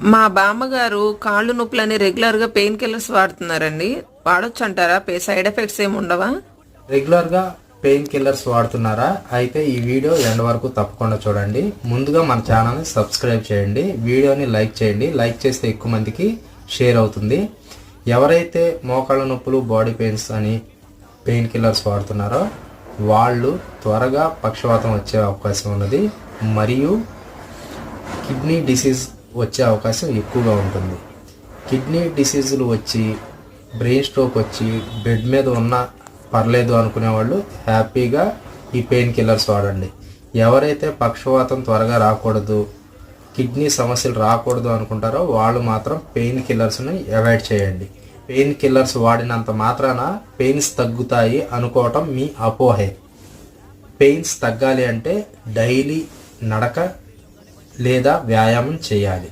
మా బామ్మగారు కాళ్ళు నొప్పులని రెగ్యులర్గా పెయిన్ కిల్లర్స్ వాడుతున్నారండి. వాడొచ్చు అంటారా పే సైడ్ ఎఫెక్ట్స్ ఏమి ఉండవా? రెగ్యులర్గా పెయిన్ కిల్లర్స్ వాడుతున్నారా? అయితే ఈ వీడియో ఎండ్ వరకు తప్పకుండా చూడండి. ముందుగా మన ఛానల్ని సబ్స్క్రైబ్ చేయండి. వీడియోని లైక్ చేయండి. లైక్ చేస్తే ఎక్కువ మందికి షేర్ అవుతుంది. ఎవరైతే మోకాళ్ళ నొప్పులు బాడీ పెయిన్స్ అని పెయిన్ కిల్లర్స్ వాడుతున్నారో వాళ్ళు త్వరగా పక్షవాతం వచ్చే అవకాశం ఉన్నది. మరియు కిడ్నీ డిసీజ్ వచ్చే అవకాశం ఎక్కువగా ఉంటుంది. కిడ్నీ డిసీజులు వచ్చి బ్రెయిన్ స్ట్రోక్ వచ్చి బెడ్ మీద ఉన్న పర్లేదు అనుకునే వాళ్ళు హ్యాపీగా ఈ పెయిన్ కిల్లర్స్ వాడండి. ఎవరైతే పక్షవాతం త్వరగా రాకూడదు కిడ్నీ సమస్యలు రాకూడదు అనుకుంటారో వాళ్ళు మాత్రం పెయిన్ కిల్లర్స్ని అవాయిడ్ చేయండి. పెయిన్ కిల్లర్స్ వాడినంత మాత్రాన పెయిన్స్ తగ్గుతాయి అనుకోవటం మీ అపోహే. పెయిన్స్ తగ్గాలి అంటే డైలీ నడక లేదా వ్యాయామం చేయాలి.